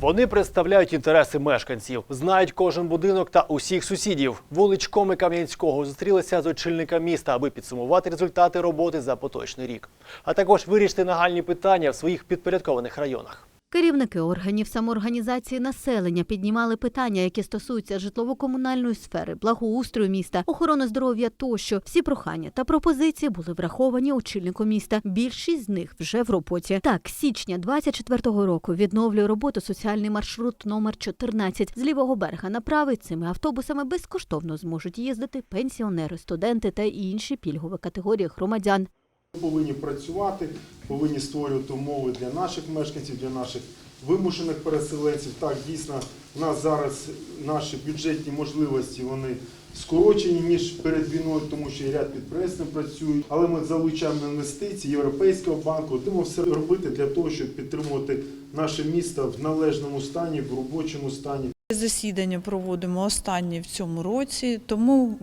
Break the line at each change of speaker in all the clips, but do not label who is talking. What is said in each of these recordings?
Вони представляють інтереси мешканців, знають кожен будинок та усіх сусідів. Вуличком і Кам'янського зустрілися з очільником міста, аби підсумувати результати роботи за поточний рік, а також вирішити нагальні питання в своїх підпорядкованих районах.
Керівники органів самоорганізації населення піднімали питання, які стосуються житлово-комунальної сфери, благоустрою міста, охорони здоров'я тощо. Всі прохання та пропозиції були враховані очільником міста. Більшість з них вже в роботі. Так, січня 24-го року відновлює роботу соціальний маршрут номер 14 з лівого берега на правий. Цими автобусами безкоштовно зможуть їздити пенсіонери, студенти та інші пільгові категорії громадян.
Ми повинні працювати, повинні створювати умови для наших мешканців, для наших вимушених переселенців. Так, дійсно, у нас зараз наші бюджетні можливості вони скорочені ніж перед війною, тому що ряд підприємств не працюють. Але ми залучаємо інвестиції Європейського банку. Будемо все робити для того, щоб підтримувати наше місто в належному стані, в робочому стані.
Засідання проводимо останнє в цьому році, тому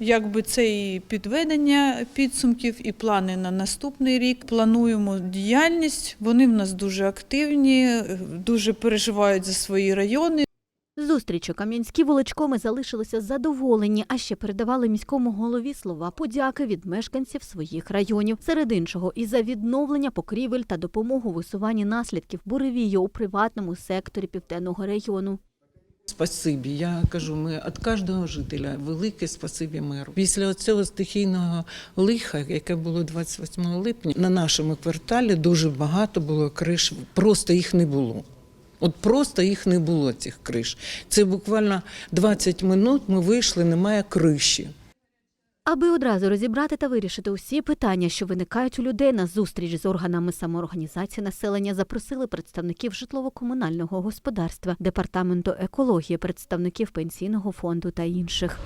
якби це і підведення підсумків, і плани на наступний рік. Плануємо діяльність. Вони в нас дуже активні, дуже переживають за свої райони.
Зустрічі кам'янські волочкоми залишилися задоволені, а ще передавали міському голові слова подяки від мешканців своїх районів. Серед іншого, і за відновлення покрівель та допомогу в усуванні наслідків буревію у приватному секторі південного району.
Спасибі. Я кажу, ми від кожного жителя велике спасибі меру. Після цього стихійного лиха, яке було 28 липня, на нашому кварталі дуже багато було криш, просто їх не було. От просто їх не було, цих криш. Це буквально 20 минут ми вийшли, немає криші.
Аби одразу розібрати та вирішити усі питання, що виникають у людей на зустріч з органами самоорганізації населення, запросили представників житлово-комунального господарства, департаменту екології, представників пенсійного фонду та інших.